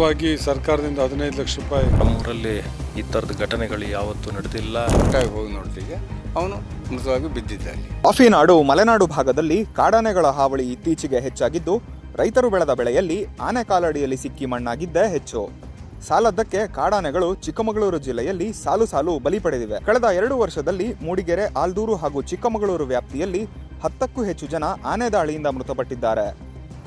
ಪರಿಹಾರವಾಗಿ ಸರ್ಕಾರದಿಂದ ಹದಿನೈದು ಲಕ್ಷ ರೂಪಾಯಿ ನಮ್ಮೂರಲ್ಲಿ ಈ ಥರದ ಘಟನೆಗಳು ಯಾವತ್ತೂ ನಡೆದಿಲ್ಲ. ಹೋಗಿ ನೋಡ್ತಿಗೆ ಅವನು ಮೃತವಾಗಿ ಬಿದ್ದಿದ್ದಾನೆ. ಕಾಫಿ ನಾಡು ಮಲೆನಾಡು ಭಾಗದಲ್ಲಿ ಕಾಡಾನೆಗಳ ಹಾವಳಿ ಇತ್ತೀಚೆಗೆ ಹೆಚ್ಚಾಗಿದ್ದು ರೈತರು ಬೆಳೆದ ಬೆಳೆಯಲ್ಲಿ ಆನೆ ಕಾಲಡಿಯಲ್ಲಿ ಸಿಕ್ಕಿ ಮಣ್ಣಾಗಿದ್ದೇ ಹೆಚ್ಚು. ಸಾಲದ್ದಕ್ಕೆ ಕಾಡಾನೆಗಳು ಚಿಕ್ಕಮಗಳೂರು ಜಿಲ್ಲೆಯಲ್ಲಿ ಸಾಲು ಸಾಲು ಬಲಿ ಪಡೆದಿವೆ. ಕಳೆದ ಎರಡು ವರ್ಷದಲ್ಲಿ ಮೂಡಿಗೆರೆ ಆಲ್ದೂರು ಹಾಗೂ ಚಿಕ್ಕಮಗಳೂರು ವ್ಯಾಪ್ತಿಯಲ್ಲಿ ಹತ್ತಕ್ಕೂ ಹೆಚ್ಚು ಜನ ಆನೆ ದಾಳಿಯಿಂದ ಮೃತಪಟ್ಟಿದ್ದಾರೆ.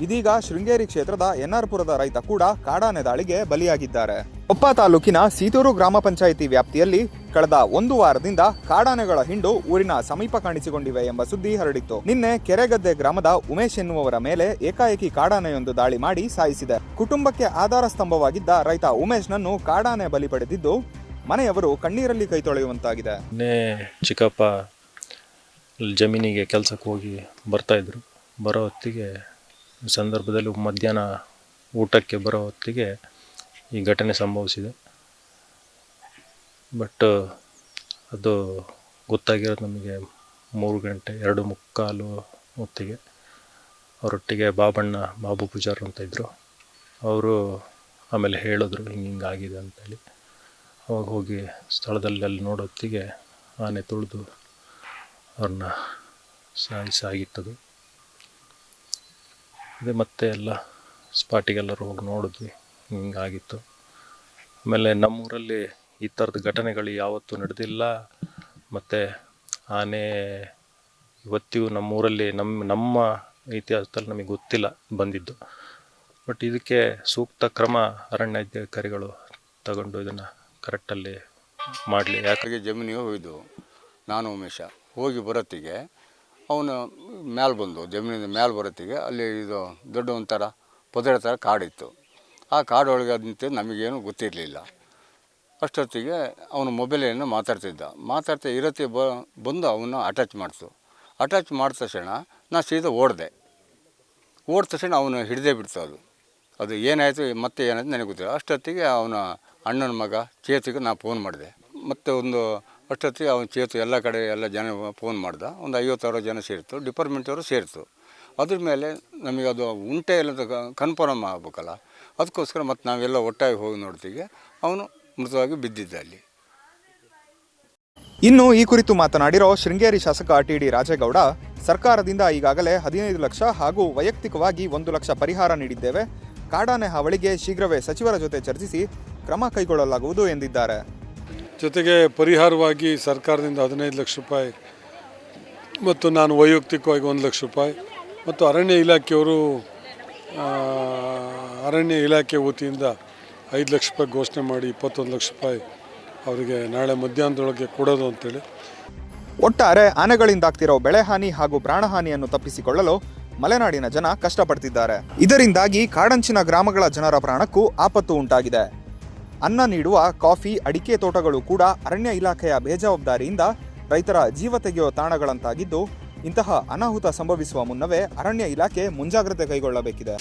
ಇದೀಗ ಶೃಂಗೇರಿ ಕ್ಷೇತ್ರದ ಎನ್ಆರ್ಪುರದ ರೈತ ಕೂಡ ಕಾಡಾನೆ ದಾಳಿಗೆ ಬಲಿಯಾಗಿದ್ದಾರೆ. ಕೊಪ್ಪ ತಾಲೂಕಿನ ಸೀತೂರು ಗ್ರಾಮ ಪಂಚಾಯಿತಿ ವ್ಯಾಪ್ತಿಯಲ್ಲಿ ಕಳೆದ ಒಂದು ವಾರದಿಂದ ಕಾಡಾನೆಗಳ ಹಿಂಡು ಊರಿನ ಸಮೀಪ ಕಾಣಿಸಿಕೊಂಡಿವೆ ಎಂಬ ಸುದ್ದಿ ಹರಡಿತ್ತು. ನಿನ್ನೆ ಕೆರೆಗದ್ದೆ ಗ್ರಾಮದ ಉಮೇಶ್ ಎನ್ನುವವರ ಮೇಲೆ ಏಕಾಏಕಿ ಕಾಡಾನೆಯೊಂದು ದಾಳಿ ಮಾಡಿ ಸಾಯಿಸಿದೆ. ಕುಟುಂಬಕ್ಕೆ ಆಧಾರ ಸ್ತಂಭವಾಗಿದ್ದ ರೈತ ಉಮೇಶ್ನನ್ನು ಕಾಡಾನೆ ಬಲಿ ಪಡೆದಿದ್ದು ಮನೆಯವರು ಕಣ್ಣೀರಲ್ಲಿ ಕೈ ತೊಳೆಯುವಂತಾಗಿದೆ. ಚಿಕ್ಕಪ್ಪ ಜಮೀನಿಗೆ ಕೆಲಸಕ್ಕೆ ಹೋಗಿ ಬರ್ತಾಯಿದ್ರು ಬರೋ ಹೊತ್ತಿಗೆ ಸಂದರ್ಭದಲ್ಲಿ ಮಧ್ಯಾಹ್ನ ಊಟಕ್ಕೆ ಬರೋ ಹೊತ್ತಿಗೆ ಈ ಘಟನೆ ಸಂಭವಿಸಿದೆ. ಬಟ್ ಅದು ಗೊತ್ತಾಗಿರೋದು ನಮಗೆ ಮೂರು ಗಂಟೆ, ಎರಡು ಮುಕ್ಕಾಲು ಹೊತ್ತಿಗೆ. ಅವರೊಟ್ಟಿಗೆ ಬಾಬಣ್ಣ ಬಾಬು ಪೂಜಾರ್ ಅಂತ ಇದ್ದರು ಅವರು ಆಮೇಲೆ ಹೇಳಿದ್ರು, ಹಿಂಗೆ ಹಿಂಗೆ ಆಗಿದೆ ಅಂತೇಳಿ. ಅವಾಗ ಹೋಗಿ ಸ್ಥಳದಲ್ಲಿ ಅಲ್ಲಿ ನೋಡೋತ್ತಿಗೆ ಆನೆ ತುಳಿದು ಅವ್ರನ್ನ ಸಾಯಿಸಾಗಿತ್ತದು ಅದೇ ಮತ್ತೆ ಎಲ್ಲ ಸ್ಪಾಟಿಗೆಲ್ಲರೂ ಹೋಗಿ ನೋಡಿದ್ವಿ. ಹಿಂಗಾಗಿತ್ತು. ಆಮೇಲೆ ನಮ್ಮೂರಲ್ಲಿ ಈ ಥರದ ಘಟನೆಗಳು ಯಾವತ್ತೂ ನಡೆದಿಲ್ಲ. ಮತ್ತು ಆನೆ ಇವತ್ತಿಗೂ ನಮ್ಮೂರಲ್ಲಿ ನಮ್ಮ ನಮ್ಮ ಇತಿಹಾಸದಲ್ಲಿ ನಮಗೆ ಗೊತ್ತಿಲ್ಲ ಬಂದಿದ್ದು. ಬಟ್ ಇದಕ್ಕೆ ಸೂಕ್ತ ಕ್ರಮ ಅರಣ್ಯಾಧಿಕಾರಿಗಳು ತಗೊಂಡು ಇದನ್ನು ಕರೆಕ್ಟಲ್ಲಿ ಮಾಡಲಿ. ಯಾಕೆ ಜಮೀನಿಗೆ ಹೋಗಿದ್ದು? ನಾನು ಉಮೇಶ. ಹೋಗಿ ಬರೋತ್ತಿಗೆ ಅವನು ಮ್ಯಾಲೆ ಬಂದು, ಜಮೀನಿಂದ ಮ್ಯಾಲೆ ಬರೋತ್ತಿಗೆ ಅಲ್ಲಿ ಇದು ದೊಡ್ಡ ಒಂಥರ ಪೊದರ ಥರ ಕಾಡಿತ್ತು. ಆ ಕಾಡೊಳಗೆ ನಿಂತು ನಮಗೇನು ಗೊತ್ತಿರಲಿಲ್ಲ. ಅಷ್ಟೊತ್ತಿಗೆ ಅವನು ಮೊಬೈಲನ್ನು ಮಾತಾಡ್ತಿದ್ದ. ಮಾತಾಡ್ತಾ ಇರತ್ತೆ ಬಂದು ಅವನ್ನ ಅಟ್ಯಾಚ್ ಮಾಡಿತು. ಅಟ್ಯಾಚ್ ಮಾಡಿದ ತಕ್ಷಣ ನಾನು ಸೀದಾ ಓಡಿದೆ. ಓಡಿದ ತಕ್ಷಣ ಅವನು ಹಿಡಿದೇ ಬಿಡ್ತು ಅದು. ಅದು ಏನಾಯಿತು, ಮತ್ತೆ ಏನಾಯಿತು ನನಗೆ ಗೊತ್ತಿಲ್ಲ. ಅಷ್ಟೊತ್ತಿಗೆ ಅವನ ಅಣ್ಣನ ಮಗ ಚೇತಿಗೆ ನಾನು ಫೋನ್ ಮಾಡಿದೆ. ಮತ್ತು ಒಂದು ಅಷ್ಟೊತ್ತಿಗೆ ಅವನು ಚೇತು ಎಲ್ಲ ಕಡೆ ಎಲ್ಲ ಜನ ಫೋನ್ ಮಾಡ್ದ. ಒಂದು ಐವತ್ತು ಅರವತ್ತು ಜನ ಸೇರಿತು ಡಿಪಾರ್ಟ್ಮೆಂಟವರು ಸೇರಿತು. ಅದ್ರ ಮೇಲೆ ನಮಗೆ ಅದು ಉಂಟೆ ಇಲ್ಲ ಕನ್ಫರ್ಮ್ ಆಗ್ಬೇಕಲ್ಲ. ಅದಕ್ಕೋಸ್ಕರ ಮತ್ತು ನಾವೆಲ್ಲ ಒಟ್ಟಾಗಿ ಹೋಗಿ ನೋಡ್ತೀವಿ. ಅವನು ಮೃತವಾಗಿ ಬಿದ್ದಿದ್ದ ಅಲ್ಲಿ. ಇನ್ನು ಈ ಕುರಿತು ಮಾತನಾಡಿರೋ ಶೃಂಗೇರಿ ಶಾಸಕ ಟಿ ಡಿ ರಾಜೇಗೌಡ, ಸರ್ಕಾರದಿಂದ ಈಗಾಗಲೇ ಹದಿನೈದು ಲಕ್ಷ ಹಾಗೂ ವೈಯಕ್ತಿಕವಾಗಿ ಒಂದು ಲಕ್ಷ ಪರಿಹಾರ ನೀಡಿದ್ದೇವೆ. ಕಾಡಾನೆ ಹಾವಳಿಗೆ ಶೀಘ್ರವೇ ಸಚಿವರ ಜೊತೆ ಚರ್ಚಿಸಿ ಕ್ರಮ ಕೈಗೊಳ್ಳಲಾಗುವುದು ಎಂದಿದ್ದಾರೆ. ಜೊತೆಗೆ ಪರಿಹಾರವಾಗಿ ಸರ್ಕಾರದಿಂದ ಹದಿನೈದು ಲಕ್ಷ ರೂಪಾಯಿ ಮತ್ತು ನಾನು ವೈಯಕ್ತಿಕವಾಗಿ ಒಂದು ಲಕ್ಷ ರೂಪಾಯಿ ಮತ್ತು ಅರಣ್ಯ ಇಲಾಖೆಯವರು ಅರಣ್ಯ ಇಲಾಖೆ ವತಿಯಿಂದ ಐದು ಲಕ್ಷ ರೂಪಾಯಿ ಘೋಷಣೆ ಮಾಡಿ ಇಪ್ಪತ್ತೊಂದು ಲಕ್ಷ ರೂಪಾಯಿ ಅವರಿಗೆ ನಾಳೆ ಮಧ್ಯಾಹ್ನದೊಳಗೆ ಕೊಡೋದು ಅಂತೇಳಿ. ಒಟ್ಟಾರೆ ಆನೆಗಳಿಂದಾಗ್ತಿರೋ ಬೆಳೆ ಹಾನಿ ಹಾಗೂ ಪ್ರಾಣಹಾನಿಯನ್ನು ತಪ್ಪಿಸಿಕೊಳ್ಳಲು ಮಲೆನಾಡಿನ ಜನ ಕಷ್ಟಪಡ್ತಿದ್ದಾರೆ. ಇದರಿಂದಾಗಿ ಕಾಡಂಚಿನ ಗ್ರಾಮಗಳ ಜನರ ಪ್ರಾಣಕ್ಕೂ ಆಪತ್ತು ಉಂಟಾಗಿದೆ. ಅನ್ನ ನೀಡುವ, ಕಾಫಿ, ಅಡಿಕೆ ತೋಟಗಳು ಕೂಡ ಅರಣ್ಯ ಇಲಾಖೆಯ ಬೇಜವಾಬ್ದಾರಿಯಿಂದ ರೈತರ ಜೀವ ತೆಗೆಯುವ ತಾಣಗಳಂತಾಗಿದ್ದು, ಇಂತಹ ಅನಾಹುತ ಸಂಭವಿಸುವ ಮುನ್ನವೇ ಅರಣ್ಯ ಇಲಾಖೆ ಮುಂಜಾಗ್ರತೆ ಕೈಗೊಳ್ಳಬೇಕಿದೆ.